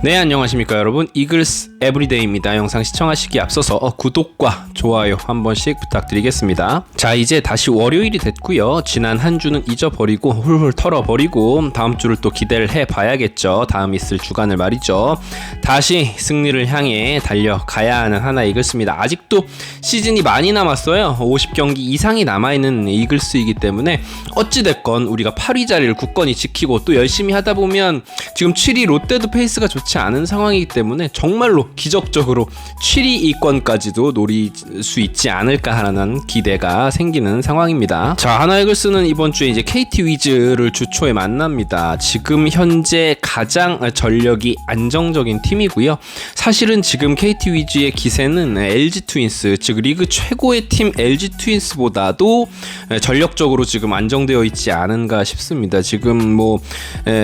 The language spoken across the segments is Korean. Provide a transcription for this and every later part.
네 안녕하십니까 여러분. 이글스 에브리데이입니다. 영상 시청하시기 앞서서 어, 구독과 좋아요 한 번씩 부탁드리겠습니다. 자 이제 다시 월요일이 됐고요. 지난 한 주는 잊어버리고 훌훌 털어버리고 다음 주를 또 기대를 해봐야겠죠. 다음 있을 주간을 말이죠. 다시 승리를 향해 달려가야 하는 하나 이글스입니다. 아직도 시즌이 많이 남았어요. 50경기 이상이 남아있는 이글스이기 때문에 어찌됐건 우리가 8위 자리를 굳건히 지키고 또 열심히 하다 보면 지금 7위 롯데도 페이스가 좋지 않은 상황이기 때문에 정말로 기적적으로 7위 이권까지도 노릴 수 있지 않을까 하는 기대가 생기는 상황입니다. 자, 하나 이글스는 이번 주에 이제 KT 위즈를 주초에 만납니다. 지금 현재 가장 전력이 안정적인 팀이고요. 사실은 지금 KT 위즈의 기세는 LG 트윈스, 즉 리그 최고의 팀 LG 트윈스보다도 전력적으로 지금 안정되어 있지 않은가 싶습니다. 지금 뭐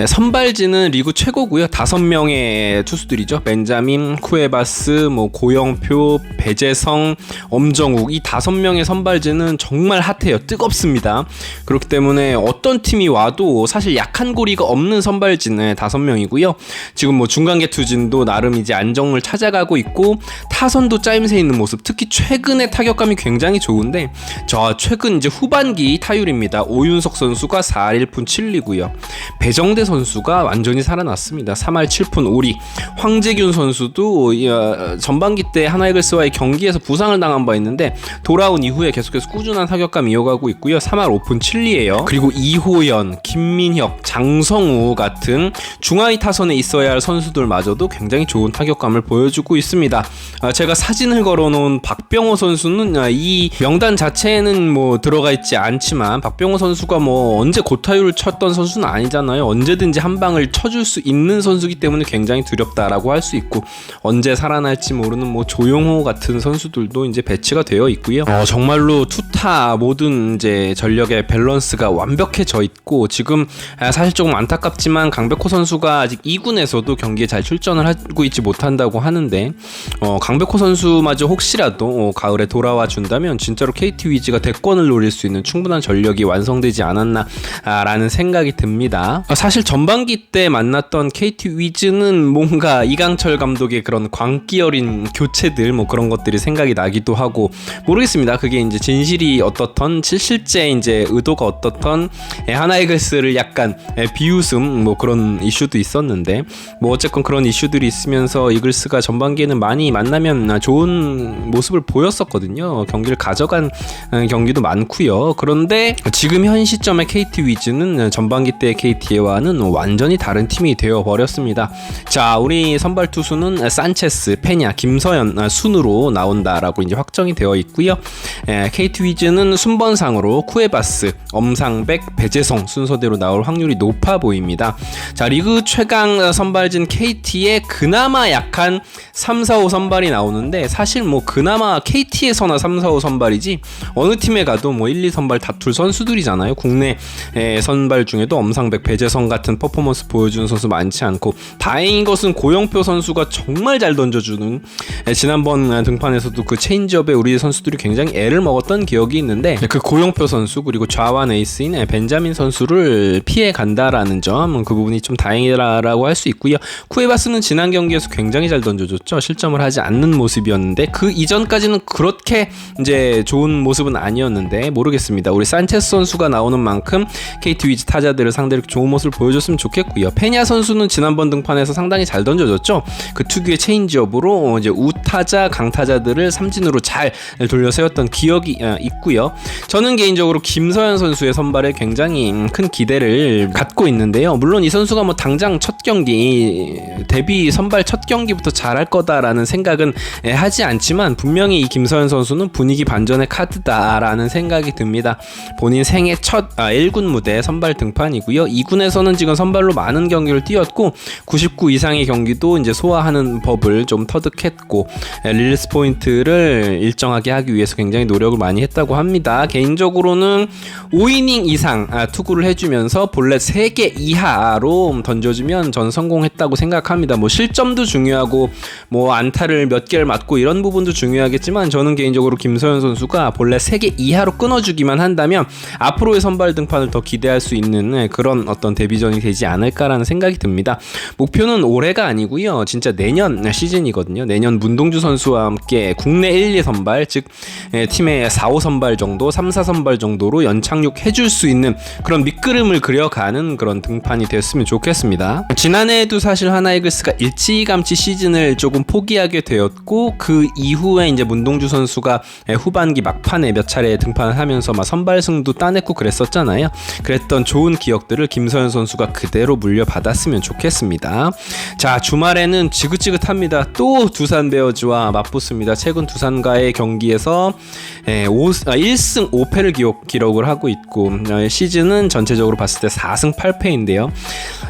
선발진은 리그 최고고요. 다섯 명의 투수들이죠. 벤자민, 쿠에바스, 뭐 고영표, 배재성, 엄정욱 이 다섯 명의 선발진은 정말 핫해요. 뜨겁습니다. 그렇기 때문에 어떤 팀이 와도 사실 약한 고리가 없는 선발진은 다섯 명이고요. 지금 뭐 중간계 투진도 나름 이제 안정을 찾아가고 있고 타선도 짜임새 있는 모습. 특히 최근의 타격감이 굉장히 좋은데 저 최근 이제 후반기 타율입니다. 오윤석 선수가 4할 1푼 7리고요. 배정대 선수가 완전히 살아났습니다. 3할 7푼 5리 우리 황재균 선수도 어, 전반기 때 하나이글스와의 경기에서 부상을 당한 바 있는데 돌아온 이후에 계속해서 꾸준한 타격감 이어가고 있고요. 3할 오픈 7리예요. 그리고 이호연, 김민혁, 장성우 같은 중하위 타선에 있어야 할 선수들마저도 굉장히 좋은 타격감을 보여주고 있습니다. 아, 제가 사진을 걸어놓은 박병호 선수는 아, 이 명단 자체에는 뭐 들어가 있지 않지만 박병호 선수가 뭐 언제 고타율을 쳤던 선수는 아니잖아요. 언제든지 한 방을 쳐줄 수 있는 선수기 때문에 굉장히 굉장히 두렵다라고 할 수 있고 언제 살아날지 모르는 뭐 조용호 같은 선수들도 이제 배치가 되어 있고요. 어, 정말로 투타 모든 이제 전력의 밸런스가 완벽해져 있고 지금 아, 사실 조금 안타깝지만 강백호 선수가 아직 2군에서도 경기에 잘 출전을 하고 있지 못한다고 하는데 어, 강백호 선수마저 혹시라도 어, 가을에 돌아와 준다면 진짜로 KT 위즈가 대권을 노릴 수 있는 충분한 전력이 완성되지 않았나라는 생각이 듭니다. 어, 사실 전반기 때 만났던 KT 위즈는 뭔가 이강철 감독의 그런 광기 어린 교체들 뭐 그런 것들이 생각이 나기도 하고 모르겠습니다. 그게 이제 진실이 어떻던 실제 이제 의도가 어떻던 예, 하나이글스를 약간 예, 비웃음 뭐 그런 이슈도 있었는데 뭐 어쨌건 그런 이슈들이 있으면서 이글스가 전반기에는 많이 만나면 좋은 모습을 보였었거든요. 경기를 가져간 어, 경기도 많고요. 그런데 지금 현 시점의 KT 위즈는 전반기 때 KT와는 완전히 다른 팀이 되어 버렸습니다. 자, 우리 선발 투수는 산체스, 페냐, 김서연 아, 순으로 나온다라고 이제 확정이 되어 있고요. 에, KT 위즈는 순번상으로 쿠에바스, 엄상백, 배재성 순서대로 나올 확률이 높아 보입니다. 자, 리그 최강 선발진 KT에 그나마 약한 3, 4, 5 선발이 나오는데 사실 뭐 그나마 KT에서나 3, 4, 5 선발이지 어느 팀에 가도 뭐 1, 2 선발 다툴 선수들이잖아요. 국내 선발 중에도 엄상백, 배재성 같은 퍼포먼스 보여주는 선수 많지 않고 다행히 것은 고영표 선수가 정말 잘 던져주는 예, 지난번 등판에서도 그 체인지업에 우리 선수들이 굉장히 애를 먹었던 기억이 있는데 그 고영표 선수 그리고 좌완 에이스인 벤자민 선수를 피해 간다라는 점 그 부분이 좀 다행이라고 할 수 있고요. 쿠에바스는 지난 경기에서 굉장히 잘 던져줬죠. 실점을 하지 않는 모습이었는데 그 이전까지는 그렇게 이제 좋은 모습은 아니었는데 모르겠습니다. 우리 산체스 선수가 나오는 만큼 KT 위즈 타자들을 상대로 좋은 모습을 보여줬으면 좋겠고요. 페냐 선수는 지난번 등판에서 상당히 상당히 잘 던져줬죠. 그 특유의 체인지업으로 이제 우타자 강타자들을 삼진으로 잘 돌려 세웠던 기억이 어, 있고요. 저는 개인적으로 김서현 선수의 선발에 굉장히 큰 기대를 갖고 있는데요. 물론 이 선수가 뭐 당장 첫 경기 데뷔 선발 첫 경기부터 잘할 거다라는 생각은 예, 하지 않지만 분명히 이 김서현 선수는 분위기 반전의 카드다라는 생각이 듭니다. 본인 생애 첫 아, 1군 무대 선발 등판이고요. 2군에서는 지금 선발로 많은 경기를 뛰었고 99 이상의 경기도 이제 소화하는 법을 좀 터득했고 예, 릴리스 포인트를 일정하게 하기 위해서 굉장히 노력을 많이 했다고 합니다. 개인적으로는 5이닝 이상 아, 투구를 해주면서 볼넷 3개 이하로 던져주면 전 성공했다고 생각합니다. 뭐 실점도 중요하고 뭐 안타를 몇 개를 맞고 이런 부분도 중요하겠지만 저는 개인적으로 김서현 선수가 볼넷 3개 이하로 끊어주기만 한다면 앞으로의 선발 등판을 더 기대할 수 있는 예, 그런 어떤 데뷔전이 되지 않을까라는 생각이 듭니다. 목표는 올해가 아니고요. 진짜 내년 시즌이거든요. 내년 문동주 선수와 함께 국내 1, 2 선발, 즉 예, 팀의 4, 5 선발 정도, 3, 4 선발 정도로 연착륙 해줄 수 있는 그런 밑그림을 그려가는 그런 등판이 되었으면 좋겠습니다. 지난해에도 사실 하나이글스가 일찌감치 시즌을 조금 포기하게 되었고 그 이후에 이제 문동주 선수가 예, 후반기 막판에 몇 차례 등판을 하면서 막 선발승도 따냈고 그랬었잖아요. 그랬던 좋은 기억들을 김서현 선수가 그대로 물려받았으면 좋겠습니다. 자 주말에는 지긋지긋합니다. 또 두산 베어즈와 맞붙습니다. 최근 두산과의 경기에서 예, 5, 아, 1승 5패를 기록, 기록을 하고 있고 어, 시즌은 전체적으로 봤을 때 4승 8패인데요.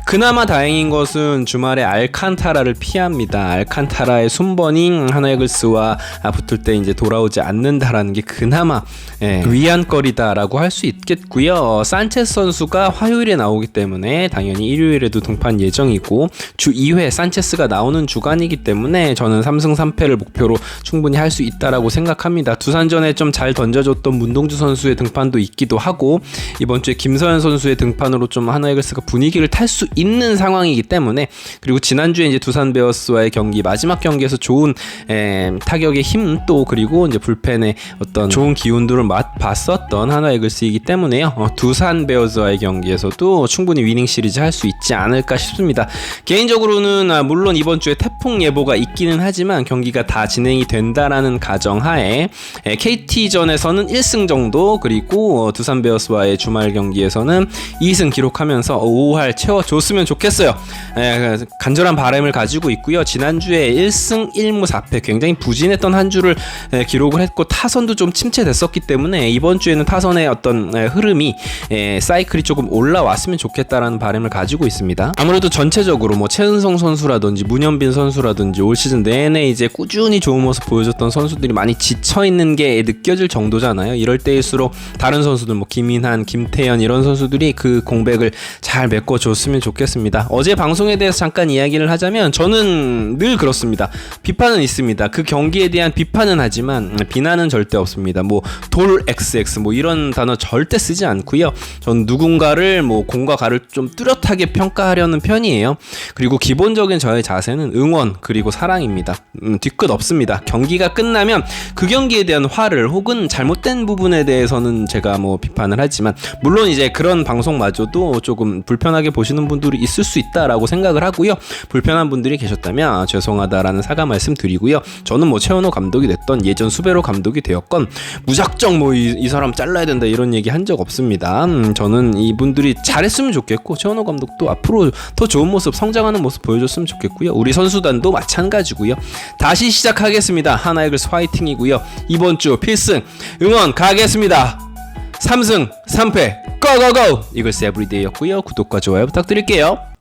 그나마 다행인 것은 주말에 알칸타라를 피합니다. 알칸타라의 순번인 하나이글스와 붙을 때 이제 돌아오지 않는다라는 게 그나마 예, 위안거리다라고 할 수 있겠고요. 어, 산체스 선수가 화요일에 나오기 때문에 당연히 일요일에도 등판 예정이고 주 2회 산체스가 나오는 주간이기 때문에 저는 3승 3패를 목표로 충분히 할 수 있다라고 생각합니다. 두산전에 좀 잘 던져줬던 문동주 선수의 등판도 있기도 하고 이번 주에 김서현 선수의 등판으로 좀 하나이글스가 분위기를 탈 수 있는 상황이기 때문에 그리고 지난주에 이제 두산 베어스와의 경기 마지막 경기에서 좋은 에, 타격의 힘 또 그리고 이제 불펜의 어떤 좋은 기운들을 맛봤었던 하나이글스이기 때문에요. 어, 두산 베어스와의 경기에서도 충분히 위닝 시리즈 할 수 있지 않을까 싶습니다. 개인적으로는 아, 물론 이번 주에 태풍 예보가 있기는 하지만 경기가 다 진행이 된다라는 가정하에 에, KT전에서는 1승 정도 그리고 어, 두산 베어스와의 주말 경기에서는 2승 기록하면서 5할 채워줬으면 좋겠어요. 에, 간절한 바람을 가지고 있고요. 지난주에 1승 1무 4패 굉장히 부진했던 한 주를 에, 기록을 했고 타선도 좀 침체됐었기 때문에 이번 주에는 타선의 어떤 에, 흐름이 에, 사이클이 조금 올라왔으면 좋겠다라는 바람을 가지고 있습니다. 아무래도 전체적으로 뭐 최은성 선수라든지 문현빈 선수라든지 올 시즌 내내 이제 꾸준히 좋은 모습 보여줬던 선수들이 많이 지쳐 있는 게 느껴질 정도잖아요. 이럴 때일수록 다른 선수들 뭐 김인한, 김태현 이런 선수들이 그 공백을 잘 메꿔줬으면 좋겠습니다. 어제 방송에 대해서 잠깐 이야기를 하자면 저는 늘 그렇습니다. 비판은 있습니다. 그 경기에 대한 비판은 하지만 비난은 절대 없습니다. 뭐 돌 XX 뭐 이런 단어 절대 쓰지 않고요. 전 누군가를 뭐 공과 가를 좀 뚜렷하게 평가하려는 편이에요. 그리고 기본적인 저의 자세는 응원 그리고 사랑입니다. 음, 뒤끝 없습니다. 경기가 끝나면 그 경기에 대한 화를 혹은 잘못된 부분에 대해서는 제가 뭐 비판을 하지만 물론 이제 그런 방송마저도 조금 불편하게 보시는 분들이 있을 수 있다라고 생각을 하고요. 불편한 분들이 계셨다면 죄송하다라는 사과 말씀 드리고요. 저는 뭐 최원호 감독이 됐던 예전 수베로 감독이 되었건 무작정 뭐 이 사람 잘라야 된다 이런 얘기 한 적 없습니다. 음, 저는 이분들이 잘했으면 좋겠고 최원호 감독도 앞으로 더 좋은 모습 성장하는 모습 보여줬으면 좋겠고요. 우리 선수단도 마찬가지고요. 다시 시작하겠습니다. 하나이글스 화이팅이고요. 이번 주 필승 응원 가겠습니다. 3승 3패 고고고 이글스 에브리데이였고요. 구독과 좋아요 부탁드릴게요.